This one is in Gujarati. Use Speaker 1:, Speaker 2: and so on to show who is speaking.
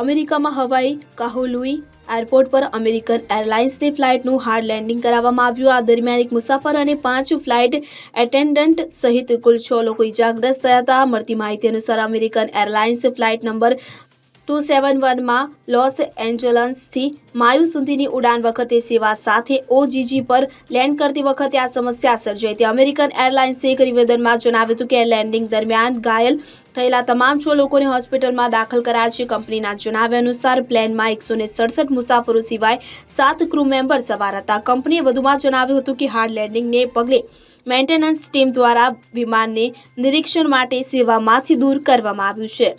Speaker 1: અમેરિકામાં હવાઈ, કાહોલુઈ એરપોર્ટ પર અમેરિકન એરલાઇન્સની ફ્લાઇટનું હાર્ડ લેન્ડિંગ કરાવવામાં આવ્યું. આ દરમિયાન એક મુસાફર અને પાંચ ફ્લાઇટ એટેન્ડન્ટ સહિત કુલ છ લોકો ઇજાગ્રસ્ત થયા હતા. મળતી માહિતી અનુસાર American Airlines flight number two seven વનમાં લોસ એન્જલન્સથી માયુ સુધીની ઉડાન વખતે સેવા સાથે ઓજીજી પર લેન્ડ કરતી વખતે આ સમસ્યા સર્જાઈ હતી. અમેરિકન એરલાઇન્સે એક નિવેદનમાં જણાવ્યું હતું કે લેન્ડિંગ દરમિયાન ઘાયલ થયેલા તમામ છ લોકોને હોસ્પિટલમાં દાખલ કરાયા છે. કંપનીના જણાવ્યા અનુસાર પ્લેનમાં એકસો સડસઠ મુસાફરો સિવાય સાત ક્રૂ મેમ્બર સવાર હતા. કંપનીએ વધુમાં જણાવ્યું હતું કે હાર્ડ લેન્ડિંગને પગલે મેન્ટેનન્સ ટીમ દ્વારા વિમાનને નિરીક્ષણ માટે સેવામાંથી દૂર કરવામાં આવ્યું છે.